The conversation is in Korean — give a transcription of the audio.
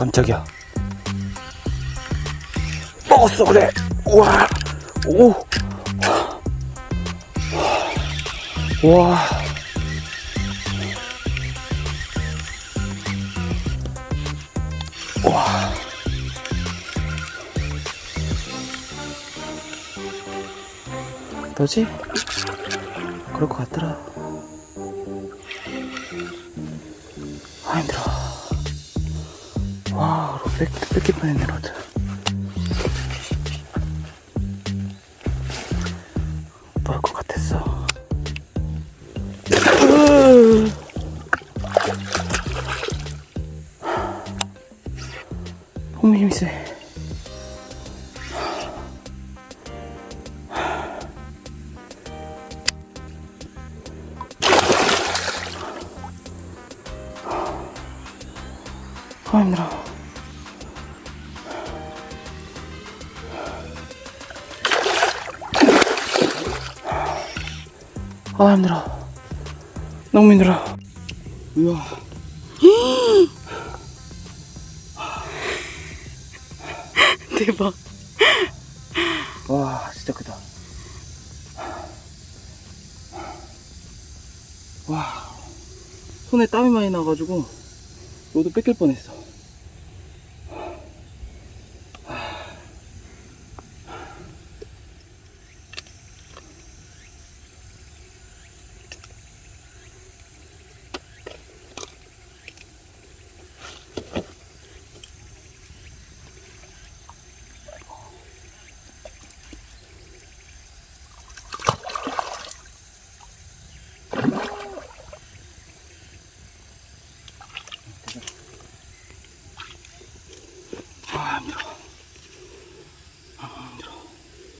깜짝이야. 먹었어, 그래. 우와. 오. 와. 와. 너지? 그럴 것 같더라. 아, 힘들어. 와, 뺏, 뺏길 뻔했네, 로드. 넣을 것 같았어. 너무 힘이 세. 아, 힘들어. 아, 힘들어. 너무 힘들어. 우와. 대박. 와, 진짜 크다. 와, 손에 땀이 많이 나가지고, 너도 뺏길 뻔했어. 감사합니다.